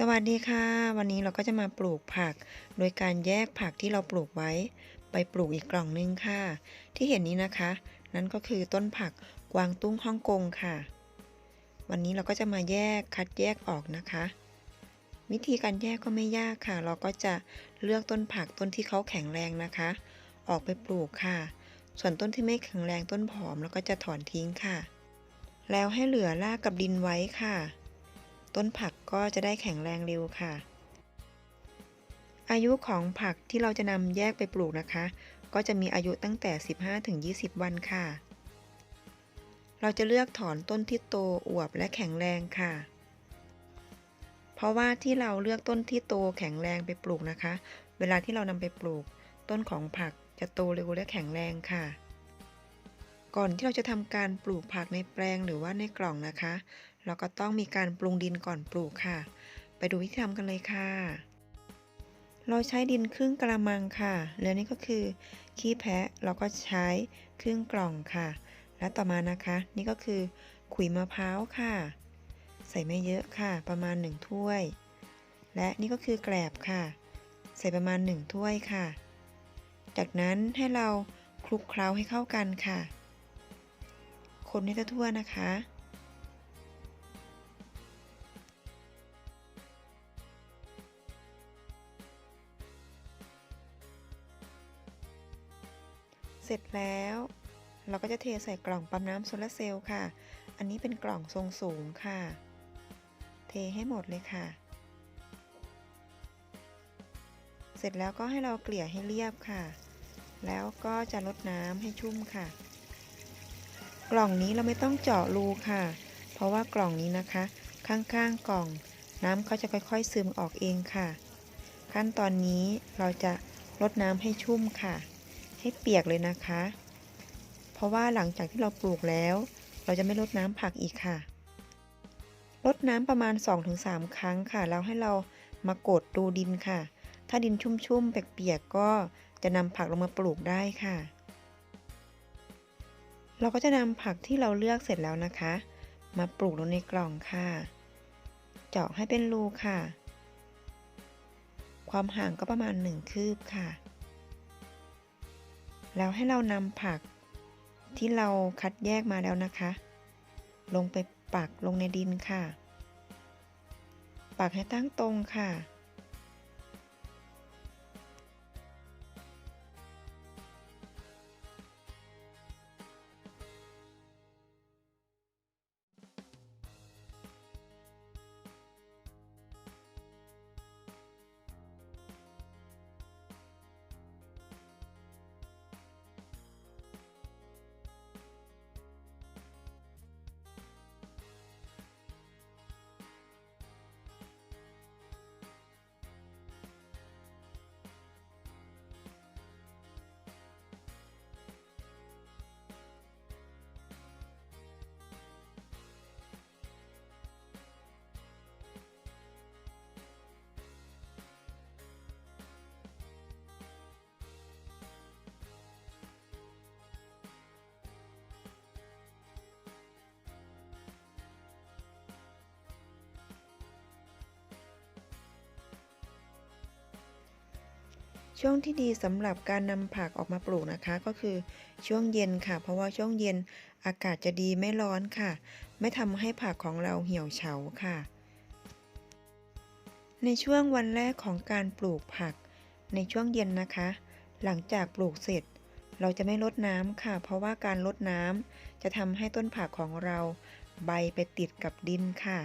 สวัสดีค่ะ วันนี้เราก็จะมาปลูกผัก โดยการแยกผักที่เราปลูกไว้ ไปปลูกอีกกล่องนึงค่ะ ที่เห็นนี้นะคะ นั่นก็คือต้นผักกวางตุ้งฮ่องกงค่ะ วันนี้เราก็จะมาแยกคัดแยกออกนะคะ วิธีการแยกก็ไม่ยากค่ะ เราก็จะเลือกต้นผักต้นที่เขาแข็งแรงนะคะ ออกไปปลูกค่ะ ส่วนต้นที่ไม่แข็งแรงต้นผอมเราก็จะถอนทิ้งค่ะ แล้วให้เหลือรากกับดินไว้ค่ะ ต้นผักก็จะได้แข็งแรงเร็วค่ะ อายุของผักที่เราจะนำแยกไปปลูกนะคะ ก็จะมีอายุตั้งแต่ 15-20 วันค่ะ เราจะเลือกถอนต้นที่โตอวบและแข็งแรงค่ะ เพราะว่าที่เราเลือกต้นที่โตแข็งแรงไปปลูกนะคะ เวลาที่เรานำไปปลูก ต้นของผักจะโตเร็วและแข็งแรงค่ะก่อนที่เราจะทำการปลูกผักในแปลงหรือว่าในกล่องนะคะ เราก็ต้องมีการปรุงดินก่อนปลูกค่ะ ไปดูวิธีทำกันเลยค่ะ เราใช้ดินครึ่งกระมังค่ะ แล้วนี่ก็คือ ขี้แพะเราก็ใช้ครึ่งกล่องค่ะ และต่อมานะคะ นี่ก็คือ ขุยมะพร้าวค่ะ ใส่ไม่เยอะค่ะ ประมาณ 1 ถ้วย และนี่ก็คือแกลบค่ะ ใส่ประมาณ 1 ถ้วยค่ะ จากนั้นให้เราคลุกเคล้าให้เข้ากันค่ะ คนให้ทั่วๆนะคะ เสร็จแล้ว เราก็จะเทใส่กล่องปั๊มน้ำโซลาร์เซลล์ค่ะ อันนี้เป็นกล่องทรงสูงค่ะ เทให้หมดเลยค่ะ เสร็จแล้วก็ให้เราเกลี่ยให้เรียบค่ะ แล้วก็จะลดน้ำให้ชุ่มค่ะ กล่องนี้เราไม่ต้องเจาะรูค่ะ เพราะว่ากล่องนี้นะคะ ข้างๆกล่องน้ำเขาจะค่อยๆซึมออกเองค่ะ ขั้นตอนนี้เราจะลดน้ำให้ชุ่มค่ะ ให้เปียกเลยนะคะ เพราะว่าหลังจากที่เราปลูกแล้ว เราจะไม่ลดน้ำผักอีกค่ะลดน้ำประมาณ 2-3 ครั้งค่ะ แล้วให้เรามากดดูดินค่ะ ถ้าดินชุ่มๆเปียกๆก็จะนำผักลงมาปลูกได้ค่ะ เราก็จะนำผักที่เราเลือกเสร็จแล้วนะคะ มาปลูกลงในกล่องค่ะ เจาะให้เป็นรูค่ะ ความห่างก็ประมาณ 1 คืบค่ะ แล้วให้เรานำผักที่เราคัดแยกมาแล้วนะคะ ลงไปปักลงในดินค่ะ ปักให้ตั้งตรงค่ะ ช่วงที่ดีสำหรับการนำผักออกมาปลูกนะคะ ก็คือช่วงเย็นค่ะ เพราะว่าช่วงเย็นอากาศจะดีไม่ร้อนค่ะ ไม่ทำให้ผักของเราเหี่ยวเฉาค่ะ ในช่วงวันแรกของการปลูกผัก ในช่วงเย็นนะคะ หลังจากปลูกเสร็จ เราจะไม่ลดน้ำค่ะ เพราะว่าการลดน้ำจะทำให้ต้นผักของเรา ใบไปติดกับดินค่ะ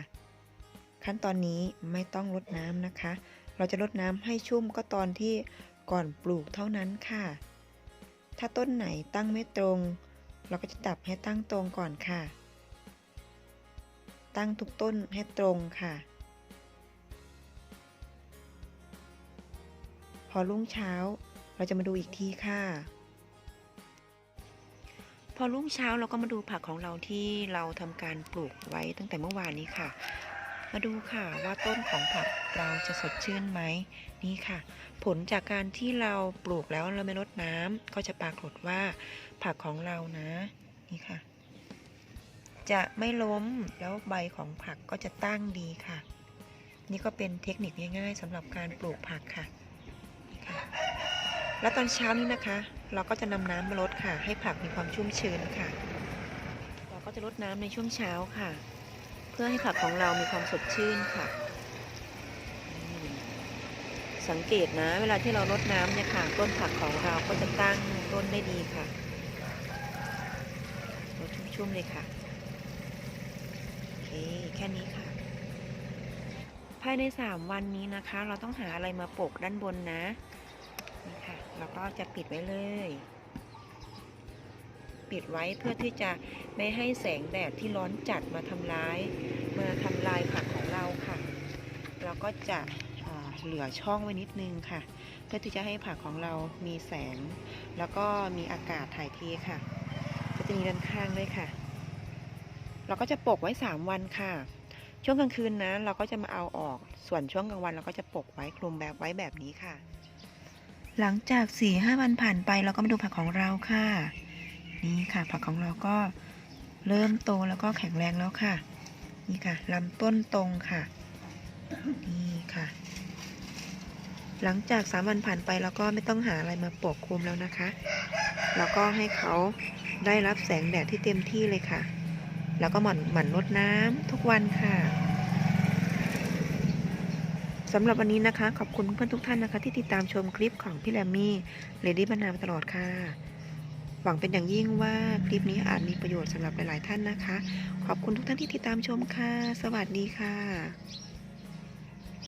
ขั้นตอนนี้ไม่ต้องลดน้ำนะคะ เราจะลดน้ำให้ชุ่มก็ตอนที่ ก่อนปลูกเท่านั้นค่ะ ถ้าต้นไหนตั้งไม่ตรง เราก็จะจับให้ตั้งตรงก่อนค่ะ ตั้งทุกต้นให้ตรงค่ะ พอรุ่งเช้าเราจะมาดูอีกทีค่ะ พอรุ่งเช้าเราก็มาดูผักของเราที่เราทำการปลูกไว้ตั้งแต่เมื่อวานนี้ค่ะมาดูค่ะว่าต้นของผักเราจะสดชื่นไหมนี่ค่ะ ผลจากการที่เราปลูกแล้วเราไม่ลดน้ำก็จะปรากฏว่าผักของเรานะนี่ค่ะ จะไม่ล้มแล้วใบของผักก็จะตั้งดีค่ะ นี่ก็เป็นเทคนิคง่ายๆสำหรับการปลูกผักค่ะคะแล้วตอนเช้านี้นะคะ เราก็จะนำน้ำมาลดค่ะ ให้ผักมีความชุ่มชื้นค่ะ เราก็จะลดน้ำในช่วงเช้าค่ะ เพื่อให้ผักของเรามีความสดชื่นค่ะ สังเกตนะ เวลาที่เราลดน้ำเนี่ยค่ะ ต้นผักของเราก็จะตั้งต้นได้ดีค่ะลดชุ่มๆเลยค่ะ โอเค แค่นี้ค่ะ ภายใน 3 วันนี้นะคะ เราต้องหาอะไรมาปกด้านบนนะ นี่ค่ะ เราก็จะปิดไว้เลย ปิดไว้เพื่อที่จะไม่ให้แสงแดดที่ร้อนจัดมาทำร้าย มาทำลายผักของเราค่ะ เราก็จะ เหลือช่องไว้นิดนึงค่ะ เพื่อที่จะให้ผักของเรามีแสง แล้วก็มีอากาศถ่ายเทค่ะ ก็จะมีด้านข้างด้วยค่ะ เราก็จะปกไว้ 3 วันค่ะ ช่วงกลางคืนนะ เราก็จะมาเอาออกส่วนช่วงกลางวันเราก็จะปกไว้คลุมแบบไว้แบบนี้ค่ะ หลังจาก4ี่ห้าวันผ่านไปเราก็มาดูผักของเราค่ะ นี่ค่ะผักของเราก็เริ่มโตแล้วก็แข็งแรงแล้วค่ะ นี่ค่ะลำต้นตรงค่ะ นี่ค่ะ หลังจากสามวันผ่านไปเราก็ไม่ต้องหาอะไรมาปกคลุมแล้วนะคะ แล้วก็ให้เขาได้รับแสงแดดที่เต็มที่เลยค่ะ แล้วก็หมั่นหมั่นรดน้ำทุกวันค่ะสำหรับวันนี้นะคะ ขอบคุณเพื่อนทุกท่านนะคะ ที่ติดตามชมคลิปของพี่แรมมี่เลดี้บรรณามาตลอดค่ะ หวังเป็นอย่างยิ่งว่าคลิปนี้อาจมีประโยชน์สำหรับหลาย ๆ ท่านนะคะ ขอบคุณทุกท่านที่ติดตามชมค่ะ สวัสดีค่ะ